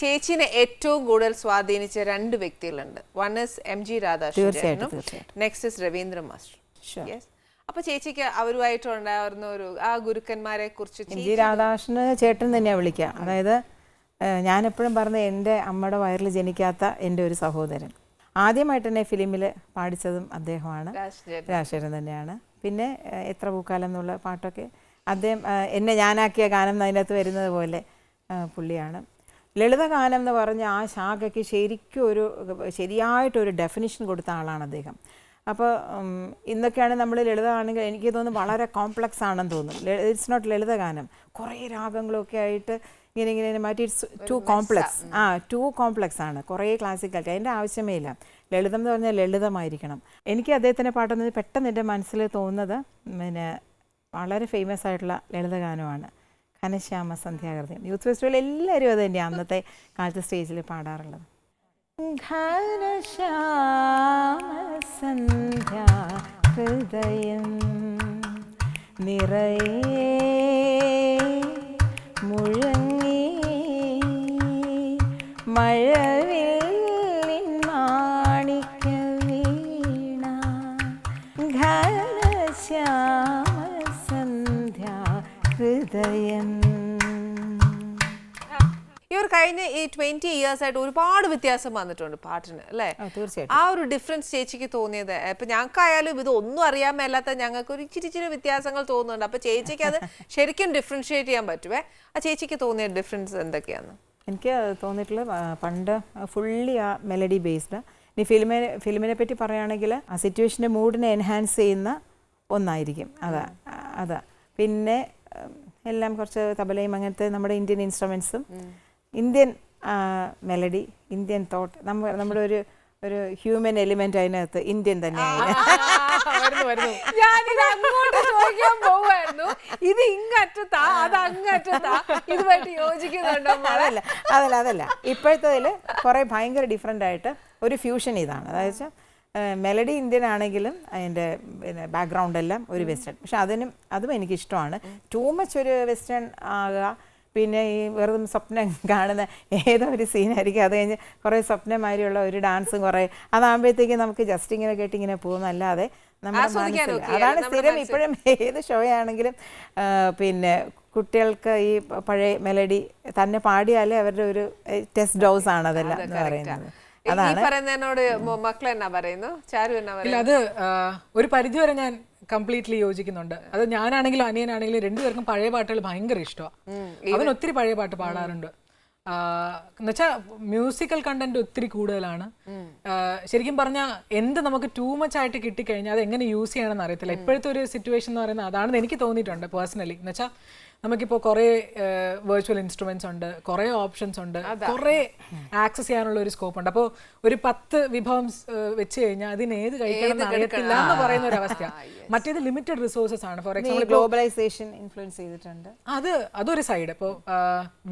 ചേച്ചിനെ ഏറ്റവും കൂടുതൽ സ്വാധീനിച്ച രണ്ട് വ്യക്തികളുണ്ട്. വൺ ഇസ് എം ജി രാധാകൃഷ്ണനും തീർച്ചയായിട്ടും. Next is Ravindra master yes അപ്പൊ ചേച്ചിക്ക് അവരുമായിട്ടുണ്ടായിരുന്ന ഒരു ആ ഗുരുക്കന്മാരെ കുറിച്ച് എം ജി രാധാകൃഷ്ണന് ചേട്ടൻ തന്നെയാണ് വിളിക്കുക. അതായത് ഞാൻ ഞാനെപ്പോഴും പറഞ്ഞ എന്റെ അമ്മയുടെ വയറിൽ ജനിക്കാത്ത എന്റെ ഒരു സഹോദരൻ. ആദ്യമായിട്ട് തന്നെ ഫിലിമിൽ പാടിച്ചതും അദ്ദേഹമാണ്. രാജശേഖരൻ. തന്നെയാണ്. പിന്നെ എത്ര പൂക്കാലം എന്നുള്ള പാട്ടൊക്കെ അദ്ദേഹം എന്നെ ഞാനാക്കിയ ഗാനം അതിനകത്ത് വരുന്നത് പോലെ പുള്ളിയാണ്. ലളിതഗാനം എന്ന് പറഞ്ഞ ആ ശാഖയ്ക്ക് ശരിക്കും ഒരു ശരിയായിട്ടൊരു ഡെഫിനിഷൻ കൊടുത്ത ആളാണ് അദ്ദേഹം. അപ്പോൾ ഇന്നൊക്കെയാണ് നമ്മൾ ലളിതമാണെങ്കിൽ എനിക്ക് തോന്നുന്നു വളരെ കോംപ്ലക്സ് ആണെന്ന് തോന്നുന്നു ഇറ്റ്സ് നോട്ട് ലളിതഗാനം. കുറേ രാഗങ്ങളൊക്കെ ആയിട്ട് ഇങ്ങനെ ഇങ്ങനെ മാറ്റി. ഇറ്റ്സ് ടു കോംപ്ലക്സ് ആ ടു കോംപ്ലക്സ് ആണ്. കുറേ ക്ലാസിക്കൽ അതിന്റെ ആവശ്യമേ ഇല്ല. ലളിതം എന്ന് പറഞ്ഞാൽ ലളിതമായിരിക്കണം. എനിക്ക് അദ്ദേഹത്തിന്റെ പാട്ടെന്ന് പെട്ടെന്ന് എന്റെ മനസ്സിൽ തോന്നുന്നത് പിന്നെ വളരെ ഫേമസ് ആയിട്ടുള്ള ലളിതഗാനമാണ്. ഘനശ്യാമ സന്ധ്യാകൃതി. യൂത്ത് ഫെസ്റ്റിവൽ എല്ലാവരും അത് തന്നെയാണ് അന്നത്തെ കാലത്ത് സ്റ്റേജിൽ പാടാറുള്ളത്. ഘനശ്യാമ സന്ധ്യ ഹൃദയം നിറയെ ഹൃദയം ഇവർ കഴിഞ്ഞ ഈ ട്വന്റി ഇയേഴ്സ് ആയിട്ട് ഒരുപാട് വ്യത്യാസം വന്നിട്ടുണ്ട് പാട്ടിന് അല്ലേ? തീർച്ചയായിട്ടും. ആ ഒരു ഡിഫറൻസ് ചേച്ചിക്ക് തോന്നിയത്. ഇപ്പൊ ഞങ്ങൾക്കായാലും ഇത് ഒന്നും അറിയാൻ മേലാത്ത ഞങ്ങൾക്ക് ഒരു ഇച്ചിരി ഇച്ചിരി വ്യത്യാസങ്ങൾ തോന്നുന്നുണ്ട്. അപ്പൊ ചേച്ചിക്ക് അത് ശരിക്കും ഡിഫറൻഷിയേറ്റ് ചെയ്യാൻ പറ്റുമേ ആ ചേച്ചിക്ക് തോന്നിയ ഡിഫറൻസ് എന്തൊക്കെയാണ്? എനിക്ക് തോന്നിയിട്ടുള്ള പണ്ട് ഫുള്ളി ആ മെലഡി ബേസ്ഡ് ഇനി ഫിലിമിനെ ഫിലിമിനെ പറ്റി പറയുകയാണെങ്കിൽ ആ സിറ്റുവേഷന്റെ മൂഡിനെ എൻഹാൻസ് ചെയ്യുന്ന ഒന്നായിരിക്കും. അതാ അതാ. പിന്നെ എല്ലാം കുറച്ച് തബലയും അങ്ങനത്തെ നമ്മുടെ ഇന്ത്യൻ ഇൻസ്ട്രുമെൻസും ഇന്ത്യൻ മെലഡി ഇന്ത്യൻ തോട്ട് നമ്മ നമ്മുടെ ഒരു ഒരു ഹ്യൂമൻ എലിമെന്റ് അതിനകത്ത് ഇന്ത്യൻ തന്നെയാണ് വരുന്നു വരുന്നു. ഞാനിത് അങ്ങോട്ട് ചോദിക്കാൻ പോവായിരുന്നു ഇത് ഇങ്ങറ്റത്താ അത് അങ്ങറ്റത്താ? ഇതുമായിട്ട് യോജിക്കുന്നുണ്ടോ അതല്ല അതല്ല അതല്ല. ഇപ്പോഴത്തേതിൽ കുറേ ഭയങ്കര ഡിഫറെന്റ് ആയിട്ട് ഒരു ഫ്യൂഷൻ ഇതാണ്. അതായത് മെലഡി ഇന്ത്യൻ ആണെങ്കിലും അതിന്റെ പിന്നെ ബാക്ക്ഗ്രൗണ്ട് എല്ലാം ഒരു വെസ്റ്റേൺ പക്ഷെ അതിനും അതും എനിക്കിഷ്ടമാണ്. ടൂ മച്ച് ഒരു വെസ്റ്റേൺ ആകുക പിന്നെ ഈ വെറുതെ സ്വപ്നം കാണുന്ന ഏതോ ഒരു സീനായിരിക്കും അത് കഴിഞ്ഞ് കുറേ സ്വപ്നമാതിരിയുള്ള ഒരു ഡാൻസും കുറേ. അതാകുമ്പോഴത്തേക്കും നമുക്ക് ജസ്റ്റ് ഇങ്ങനെ കേട്ട് ഇങ്ങനെ പോകുന്നല്ലാതെ നമ്മുടെ മനസ്സിൽ അതാണ് സ്ഥിരം ഇപ്പോഴും ഏത് ഷോ ആണെങ്കിലും പിന്നെ കുട്ടികൾക്ക് ഈ പഴയ മെലഡി തന്നെ പാടിയാലേ അവരുടെ ഒരു ടെസ്റ്റ് ഡോസ് ആണ് അതെല്ലാം എന്ന് പറയുന്നത്. പറയുന്നതിനോട് മോ- മക്കൾ എന്നാ പറയുന്നു? ചാരു എന്നാ ഇല്ല പറയുന്നു? അത് ഒരു പരിധി വരെ ഞാൻ കംപ്ലീറ്റ്ലി യോജിക്കുന്നുണ്ട്. അത് ഞാനാണെങ്കിലും അനിയനാണെങ്കിലും രണ്ടുപേർക്കും പഴയ പാട്ടുകൾ ഭയങ്കര ഇഷ്ടമാണ് അവൻ ഒത്തിരി പഴയ പാട്ട് പാടാറുണ്ട്. എന്നുവെച്ചാൽ മ്യൂസിക്കൽ കണ്ടന്റ് ഒത്തിരി കൂടുതലാണ്. ശരിക്കും പറഞ്ഞാൽ എന്ത് നമുക്ക് ടൂ മച്ച് ആയിട്ട് കിട്ടിക്കഴിഞ്ഞാൽ അത് എങ്ങനെ യൂസ് ചെയ്യണമെന്ന് അറിയത്തില്ല. ഇപ്പോഴത്തെ ഒരു സിറ്റുവേഷൻ എന്ന് പറയുന്നത് അതാണെന്ന് എനിക്ക് തോന്നിയിട്ടുണ്ട് പേഴ്സണലി എന്നുവെച്ചാൽ നമുക്കിപ്പോൾ കുറേ വെർച്വൽ ഇൻസ്ട്രുമെന്റ്സ് ഉണ്ട് കുറേ ഓപ്ഷൻസ് ഉണ്ട് കുറേ ആക്സസ് ചെയ്യാനുള്ള ഒരു സ്കോപ്പ് ഉണ്ട്. അപ്പോൾ ഒരു പത്ത് വിഭവം വെച്ച് കഴിഞ്ഞാൽ അതിന് ഏത് കഴിക്കണം അറിയത്തില്ല എന്ന് പറയുന്ന ഒരു അവസ്ഥ മറ്റേത് ലിമിറ്റഡ് റിസോഴ്സസ് ആണ്. ഫോർ എക്സാമ്പിൾ ഗ്ലോബലൈസേഷൻ ഇൻഫ്ലുവൻസ് ചെയ്തിട്ടുണ്ട്. അത് അതൊരു സൈഡ് ഇപ്പോൾ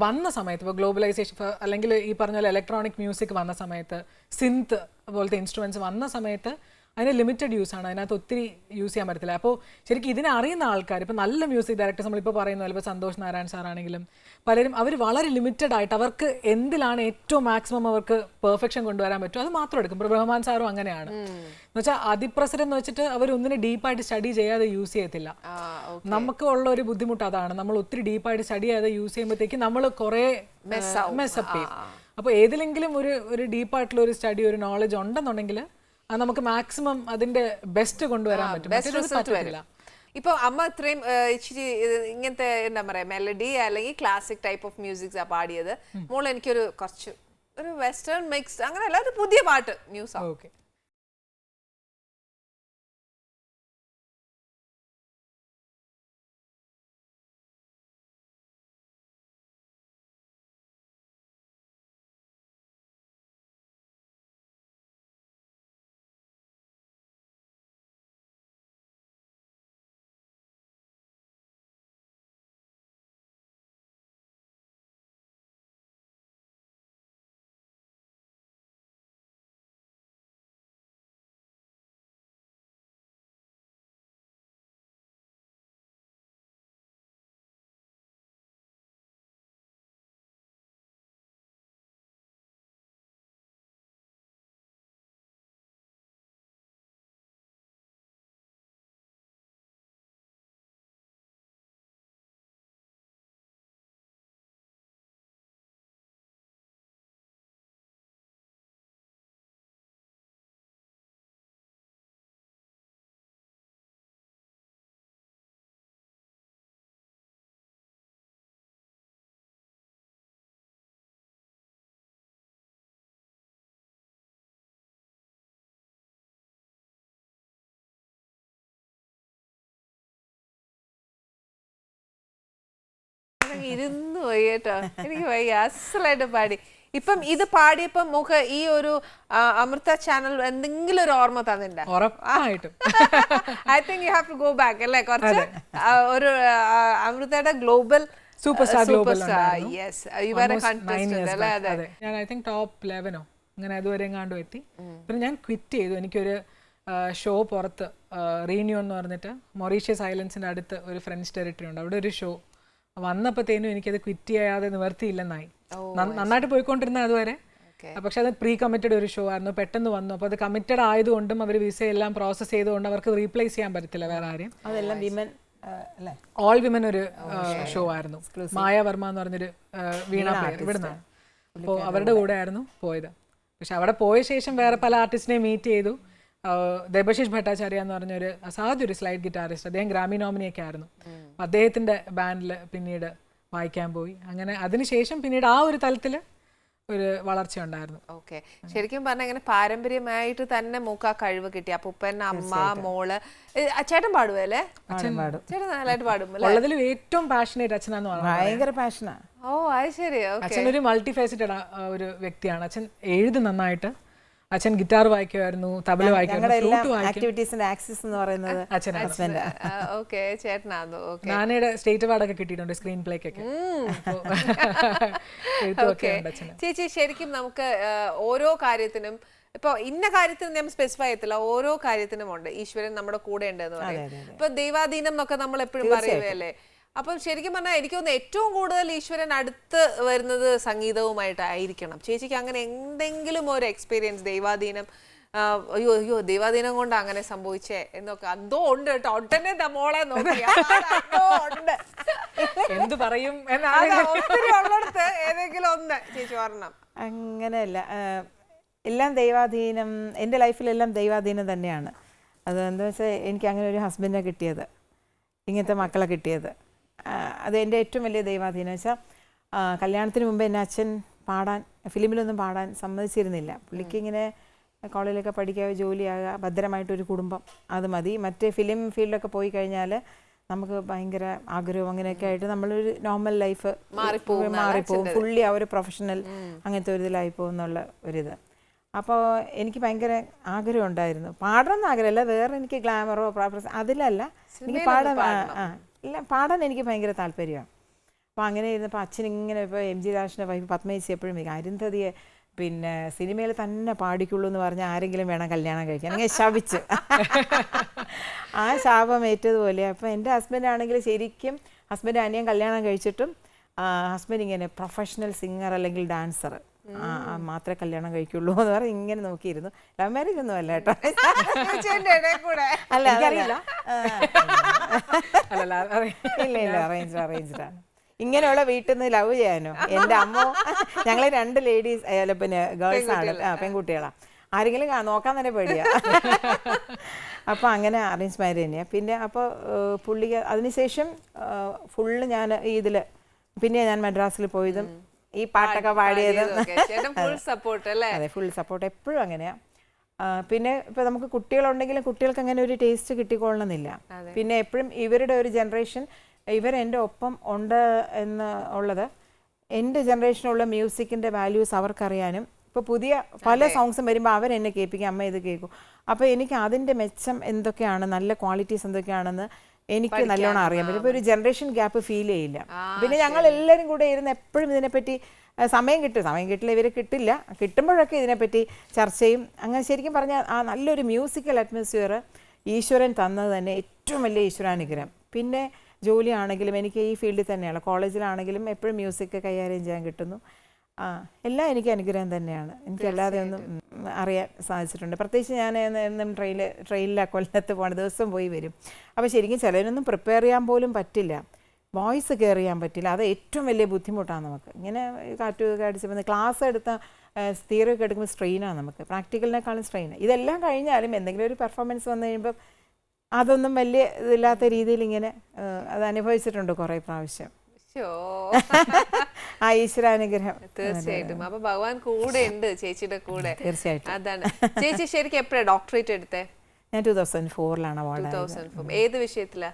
വന്ന സമയത്ത് ഇപ്പോൾ ഗ്ലോബലൈസേഷൻ അല്ലെങ്കിൽ ഈ പറഞ്ഞ പോലെ ഇലക്ട്രോണിക് മ്യൂസിക് വന്ന സമയത്ത് സിന്ത് പോലത്തെ ഇൻസ്ട്രുമെന്റ്സ് വന്ന സമയത്ത് അതിന് ലിമിറ്റഡ് യൂസ് ആണ്. അതിനകത്ത് ഒത്തിരി യൂസ് ചെയ്യാൻ പറ്റത്തില്ല. അപ്പോൾ ശരിക്കും ഇതിനെ അറിയുന്ന ആൾക്കാർ ഇപ്പോൾ നല്ല മ്യൂസിക് ഡയറക്ടേഴ്സ് നമ്മളിപ്പോൾ പറയുന്ന പോലെ ഇപ്പോൾ സന്തോഷ് നാരായൺ സാറാണെങ്കിലും പലരും അവർ വളരെ ലിമിറ്റഡ് ആയിട്ട് അവർക്ക് എന്തിലാണ് ഏറ്റവും മാക്സിമം അവർക്ക് പെർഫെക്ഷൻ കൊണ്ടുവരാൻ പറ്റും? അത് മാത്രം എടുക്കും. ഇപ്പോൾ റഹ്മാൻ സാറും അങ്ങനെയാണ്. എന്ന് വെച്ചാൽ അതിപ്രസരം എന്ന് വെച്ചിട്ട് അവർ ഒന്നിനെ ഡീപ്പായിട്ട് സ്റ്റഡി ചെയ്യാതെ യൂസ് ചെയ്യത്തില്ല. നമുക്ക് ഉള്ള ഒരു ബുദ്ധിമുട്ട് അതാണ്. നമ്മൾ ഒത്തിരി ഡീപ്പായിട്ട് സ്റ്റഡി ചെയ്യാതെ യൂസ് ചെയ്യുമ്പോഴത്തേക്ക് നമ്മൾ കുറേ മെസ്സപ്പ് ചെയ്യും. അപ്പോൾ ഏതിലെങ്കിലും ഒരു ഒരു ഡീപ്പായിട്ടുള്ള ഒരു സ്റ്റഡി ഒരു നോളജ് ഉണ്ടെന്നുണ്ടെങ്കിൽ നമുക്ക് മാക്സിമം അതിന്റെ ബെസ്റ്റ് കൊണ്ടുവരാൻ പറ്റും. ബെസ്റ്റ് റിസൾട്ട് ഇപ്പൊ അമ്മ ഇത്രയും ഇച്ചിരി ഇങ്ങനത്തെ എന്താ പറയാ മെലഡി അല്ലെങ്കിൽ ക്ലാസിക് ടൈപ്പ് ഓഫ് മ്യൂസിക്സ് ആ പാടിയത്. മോൾ എനിക്കൊരു കുറച്ച് ഒരു വെസ്റ്റേൺ മിക്സ് അങ്ങനെ അല്ലാതെ പുതിയ പാട്ട് ന്യൂസ് ഓക്കെ ഞാനങ്ങ് ഇരുന്ന് പോയി കേട്ടോ. എനിക്ക് വയ്യ. അസലായിട്ട് പാടി. ഇപ്പം ഇത് പാടിയപ്പം മുഖ ഈ ഒരു അമൃത ചാനൽ എന്തെങ്കിലും ഒരു ഓർമ്മ തന്നിട്ടുണ്ടോ? ഉറപ്പായിട്ടും. I think you have to go back അല്ലേ? കുറച്ച് ഒരു അമൃതയുടെ global super star yes contest അല്ലേ? അതെ. ഞാൻ ഐ തിങ്ക് ടോപ്പ് ലെവനോ അങ്ങനെ അതുവരെ കണ്ടു എത്തി. പിന്നെ ഞാൻ ക്വിറ്റ് ചെയ്തു. എനിക്കൊരു ഷോ പുറത്ത് റീന്യൂ എന്ന് പറഞ്ഞിട്ട് മൊറീഷ്യസ് ഐലൻഡ്സിന്റെ അടുത്ത് ഒരു ഫ്രഞ്ച് ടെറിട്ടറി ഉണ്ട്. അവിടെ ഒരു ഷോ വന്നപ്പോഴത്തേനും എനിക്കത് ക്വിറ്റ് ചെയ്യാതെ നിവർത്തിയില്ലെന്നായി. നന്ന- നന്നായിട്ട് പോയിക്കൊണ്ടിരുന്ന അതുവരെ. പക്ഷെ അത് പ്രീ കമ്മിറ്റഡ് ഒരു ഷോ ആയിരുന്നു. പെട്ടെന്ന് വന്നു. അപ്പോൾ അത് കമ്മിറ്റഡ് ആയതുകൊണ്ടും അവർ വിസ എല്ലാം പ്രോസസ്സ് ചെയ്തുകൊണ്ട് അവർക്ക് റീപ്ലേസ് ചെയ്യാൻ പറ്റത്തില്ല വേറെ ആരെയും. അതെല്ലാം വിമൻ അല്ലേ? ഓൾ വിമൻ ഒരു ഷോ ആയിരുന്നു. മായ വർമ്മ എന്ന് പറഞ്ഞൊരു വീണ പ്ലെയർ ഇവിടുന്നാണ് അപ്പോൾ അവരുടെ കൂടെ ആയിരുന്നു പോയത്. പക്ഷെ അവിടെ പോയ ശേഷം വേറെ പല ആർട്ടിസ്റ്റിനെ മീറ്റ് ചെയ്തു. ദേബശിഷ് ഭട്ടാചാര്യ എന്ന് പറഞ്ഞൊരു അസാധ്യ ഒരു സ്ലൈഡ് ഗിറ്റാറിസ്റ്റ് അദ്ദേഹം ഗ്രാമി നോമിനിയൊക്കെ ആയിരുന്നു. അദ്ദേഹത്തിന്റെ അദ്ദേഹത്തിന്റെ ബാൻഡിൽ പിന്നീട് വായിക്കാൻ പോയി. അങ്ങനെ അതിനുശേഷം പിന്നീട് ആ ഒരു തലത്തിൽ ഒരു വളർച്ച ഉണ്ടായിരുന്നു. ഓക്കെ ശരിക്കും പറഞ്ഞാൽ ഇങ്ങനെ പാരമ്പര്യമായിട്ട് തന്നെ മൂക്ക കഴിവ് കിട്ടി. അപ്പൂപ്പൻ അമ്മ മോൾ ചേട്ടൻ പാടുവല്ലേ അച്ഛൻ പാടും. ചേട്ടൻ നല്ലതായിട്ട് പാടും അല്ലേ? ഉള്ളതിലും ഏറ്റവും പാഷനേറ്റ് അച്ഛനാന്ന് പറഞ്ഞു ഭയങ്കര പാഷനാ ഓ അത് ശരി. ഓക്കെ അച്ഛൻ ഒരു മൾട്ടി ഫേസിറ്റഡ് ഒരു വ്യക്തിയാണ്. അച്ഛൻ എഴുതി നന്നായിട്ട് അച്ഛൻ ഗിറ്റാർ വായിക്കുമായിരുന്നു തബല വായിക്കുന്നു വായിക്കുമായിരുന്നു ആക്ടിവിറ്റീസിന്റെ ആക്സിസ് എന്ന് പറയുന്നത് അച്ഛൻ ഹസ്ബൻഡ് ഓക്കെ ചേട്ടനാന്നു? ഓക്കെ. നാനയുടെ സ്റ്റേറ്റ് അവാർഡൊക്കെ കിട്ടിയിട്ടുണ്ട് സ്ക്രീൻ പ്ലേക്കൊക്കെ. ചേച്ചി ശരിക്കും നമുക്ക് ഓരോ കാര്യത്തിനും ഇപ്പൊ ഇന്ന കാര്യത്തിന് ഞാൻ സ്പെസിഫൈ ചെയ്യത്തില്ല ഓരോ കാര്യത്തിനും ഉണ്ട്. ഈശ്വരൻ നമ്മുടെ കൂടെ ഉണ്ട് എന്ന് പറയും. ഇപ്പൊ ദൈവാധീനം എന്നൊക്കെ നമ്മൾ എപ്പോഴും പറയുകയല്ലേ? അപ്പം ശരിക്കും പറഞ്ഞാൽ എനിക്ക് തോന്നുന്നു ഏറ്റവും കൂടുതൽ ഈശ്വരൻ അടുത്ത് വരുന്നത് സംഗീതവുമായിട്ടായിരിക്കണം. ചേച്ചിക്ക് അങ്ങനെ എന്തെങ്കിലും ഒരു എക്സ്പീരിയൻസ് ദൈവാധീനം അയ്യോ അയ്യോ ദൈവാധീനം കൊണ്ട് അങ്ങനെ സംഭവിച്ചേ എന്നൊക്കെ അതോ ഉണ്ട് കേട്ടോ. ഒട്ടനെ മോളെ ഉണ്ട്. എന്ത് പറയും ഉള്ളിടത്ത് ഏതെങ്കിലും ഒന്ന് ചേച്ചി പറഞ്ഞ അങ്ങനെയല്ല എല്ലാം ദൈവാധീനം എന്റെ ലൈഫിലെല്ലാം ദൈവാധീനം തന്നെയാണ്. അത് എന്താ വെച്ചാൽ എനിക്ക് അങ്ങനെ ഒരു ഹസ്ബൻഡിനെ കിട്ടിയത്. ഇങ്ങനത്തെ മക്കളെ കിട്ടിയത്. അത് എന്റെ ഏറ്റവും വലിയ ദൈവാധീനം വെച്ചാൽ കല്യാണത്തിന് മുമ്പ് എന്റെ അച്ഛൻ പാടാൻ ഫിലിമിലൊന്നും പാടാൻ സമ്മതിച്ചിരുന്നില്ല. പുള്ളിക്ക് ഇങ്ങനെ കോളേജിലൊക്കെ പഠിക്കുക ജോലിയാകുക ഭദ്രമായിട്ടൊരു കുടുംബം അത് മതി. മറ്റേ ഫിലിം ഫീൽഡൊക്കെ പോയി കഴിഞ്ഞാൽ നമുക്ക് ഭയങ്കര ആഗ്രഹവും അങ്ങനെയൊക്കെ ആയിട്ട് നമ്മളൊരു നോർമൽ ലൈഫ് മാറിപ്പോകും മാറിപ്പോകും ഫുള്ളി ആ ഒരു പ്രൊഫഷണൽ അങ്ങനത്തെ ഒരു ഇതിലായി പോകുന്നുള്ള ഒരിത്. അപ്പോൾ എനിക്ക് ഭയങ്കര ആഗ്രഹം ഉണ്ടായിരുന്നു പാടണം എന്ന് ആഗ്രഹമല്ല വേറെ എനിക്ക് ഗ്ലാമറോ പ്രാപ്രസ് അതിലല്ല. എനിക്ക് പാടാൻ ആ, ഇല്ല പാടാൻ എനിക്ക് ഭയങ്കര താല്പര്യമാണ്. അപ്പോൾ അങ്ങനെ ഇരുന്നപ്പോൾ അച്ഛൻ ഇങ്ങനെ ഇപ്പോൾ എം ജി രാജന്റെ വൈഫ് പത്മേശി എപ്പോഴും അരുന്ധതിയെ പിന്നെ സിനിമയിൽ തന്നെ പാടിക്കുള്ളൂ എന്ന് പറഞ്ഞാൽ ആരെങ്കിലും വേണം കല്യാണം കഴിക്കാൻ. അങ്ങനെ ശവിച്ച് ആ ശാപം ഏറ്റതുപോലെ. അപ്പോൾ എന്റെ ഹസ്ബൻഡ് ആണെങ്കിൽ ശരിക്കും ഹസ്ബൻഡ് അനിയൻ കല്യാണം കഴിച്ചിട്ടും ഹസ്ബൻഡ് ഇങ്ങനെ പ്രൊഫഷണൽ സിംഗർ അല്ലെങ്കിൽ ഡാൻസർ മാത്രമേ കല്യാണം കഴിക്കുള്ളൂ എന്ന് പറഞ്ഞ് ഇങ്ങനെ നോക്കിയിരുന്നു. ലവ് മാരേജ് ഒന്നും അല്ല കേട്ടോ. അല്ല. ഇല്ല ഇല്ല അറേഞ്ച് അറേഞ്ച്ഡ് ആണ് ഇങ്ങനെയുള്ള വീട്ടിൽ നിന്ന് ലവ് ചെയ്യാനോ? എന്റെ അമ്മ ഞങ്ങൾ രണ്ട് ലേഡീസ് അല്ല പിന്നെ ഗേൾസ് ആണ്. പെൺകുട്ടികളാ. ആരെങ്കിലും നോക്കാൻ തന്നെ പേടിയാ. അപ്പോൾ അങ്ങനെ അറേഞ്ച് മാരേജ് തന്നെയാണ് പിന്നെ അപ്പോൾ പുള്ളിക്ക് അതിനുശേഷം ഫുള്ള് ഞാൻ ഇതിൽ പിന്നെ ഞാൻ മദ്രാസിൽ പോയതും ഈ പാട്ടൊക്കെ പാടിയതും. ഫുൾ സപ്പോർട്ട് അല്ലേ? അതെ ഫുൾ സപ്പോർട്ട് എപ്പോഴും അങ്ങനെയാ. പിന്നെ ഇപ്പൊ നമുക്ക് കുട്ടികളുണ്ടെങ്കിലും കുട്ടികൾക്ക് അങ്ങനെ ഒരു ടേസ്റ്റ് കിട്ടിക്കൊള്ളണമെന്നില്ല പിന്നെ എപ്പോഴും ഇവരുടെ ഒരു ജനറേഷൻ ഇവർ എന്റെ ഒപ്പം ഉണ്ട് എന്ന് ഉള്ളത് എന്റെ ജനറേഷനുള്ള മ്യൂസിക്കിന്റെ വാല്യൂസ് അവർക്കറിയാനും ഇപ്പോൾ പുതിയ പല സോങ്സും വരുമ്പോൾ എന്നെ കേൾപ്പിക്കും അമ്മ ഇത് കേൾക്കും. അപ്പോൾ എനിക്ക് അതിന്റെ മെച്ചം എന്തൊക്കെയാണ് നല്ല ക്വാളിറ്റീസ് എന്തൊക്കെയാണെന്ന് എനിക്ക് നല്ലോണം അറിയാൻ പറ്റും. ഇപ്പൊ ഒരു ജനറേഷൻ ഗ്യാപ്പ് ഫീൽ ചെയ്യില്ല. പിന്നെ ഞങ്ങൾ എല്ലാവരും കൂടെ ഇരുന്ന് എപ്പോഴും ഇതിനെപ്പറ്റി സമയം കിട്ടും. സമയം കിട്ടില്ല ഇവരെ കിട്ടില്ല. കിട്ടുമ്പോഴൊക്കെ ഇതിനെപ്പറ്റി ചർച്ചയും അങ്ങനെ ശരിക്കും പറഞ്ഞാൽ ആ നല്ലൊരു മ്യൂസിക്കൽ അറ്റ്മോസ്ഫിയർ ഈശ്വരൻ തന്നത് തന്നെ ഏറ്റവും വലിയ ഈശ്വരാനുഗ്രഹം. പിന്നെ ജോലിയാണെങ്കിലും എനിക്ക് ഈ ഫീൽഡിൽ തന്നെയാണ്. കോളേജിലാണെങ്കിലും എപ്പോഴും മ്യൂസിക് കൈകാര്യം ചെയ്യാൻ കിട്ടുന്നു. ആ എല്ലാം എനിക്ക് അനുഗ്രഹം തന്നെയാണ്. എനിക്ക് അല്ലാതെ ഒന്നും അറിയാൻ സാധിച്ചിട്ടുണ്ട്. പ്രത്യേകിച്ച് ഞാൻ എന്നും ട്രെയിനിൽ ട്രെയിനിലാണ് കൊല്ലത്ത് പോണ ദിവസം പോയി വരും. അപ്പോൾ ശരിക്കും ചിലരൊന്നും പ്രിപ്പയർ ചെയ്യാൻ പോലും പറ്റില്ല. വോയിസ് കെയർ ചെയ്യാൻ പറ്റില്ല. അത് ഏറ്റവും വലിയ ബുദ്ധിമുട്ടാണ് നമുക്ക്. ഇങ്ങനെ കാറ്റ് അടിച്ച് വന്ന് ക്ലാസ് എടുത്ത തിയറി ഒക്കെ എടുക്കുമ്പോൾ സ്ട്രെയിനാണ് നമുക്ക്. പ്രാക്ടിക്കലിനേക്കാളും സ്ട്രെയിൻ ഇതെല്ലാം കഴിഞ്ഞാലും എന്തെങ്കിലും ഒരു പെർഫോമൻസ് വന്നു കഴിയുമ്പം അതൊന്നും വലിയ ഇതില്ലാത്ത രീതിയിൽ ഇങ്ങനെ അത് അനുഭവിച്ചിട്ടുണ്ട് കുറേ പ്രാവശ്യം. ആ ഈശ്വരാനുഗ്രഹം. തീർച്ചയായിട്ടും. അപ്പൊ ഭഗവാൻ കൂടെ ഉണ്ട് ചേച്ചിയുടെ കൂടെ. തീർച്ചയായിട്ടും. അതാണ്. ചേച്ചി ശരിക്കും എപ്പോഴാ ഡോക്ടറേറ്റ് എടുത്തേ? ഞാൻ ടൂ തൗസൻഡ് ഫോറിലാണ് ഏത് വിഷയത്തിലാ?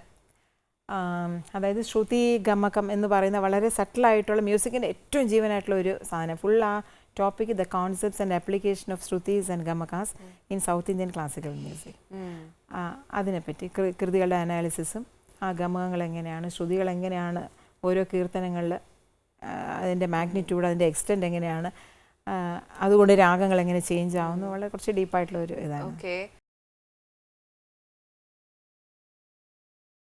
അതായത് ശ്രുതി ഗമകം എന്ന് പറയുന്ന വളരെ സട്ടിലായിട്ടുള്ള മ്യൂസിക്കിന്റെ ഏറ്റവും ജീവനായിട്ടുള്ള ഒരു സാധനം. ഫുൾ ആ topic the concepts and application of shrutis and gamakas in South Indian classical music അതിനെപ്പറ്റി കൃതികളുടെ അനാലിസിസും ആ ഗമകങ്ങൾ എങ്ങനെയാണ് ശ്രുതികൾ എങ്ങനെയാണ് ഓരോ കീർത്തനങ്ങളിൽ അതിന്റെ മാഗ്നിറ്റ്യൂഡ് അതിന്റെ എക്സ്റ്റെന്റ് എങ്ങനെയാണ്? അതുകൊണ്ട് രാഗങ്ങൾ എങ്ങനെ ചേഞ്ച് ആവുന്നു? വളരെ കുറച്ച് ഡീപ്പായിട്ടുള്ള ഒരു ഇതാണ്.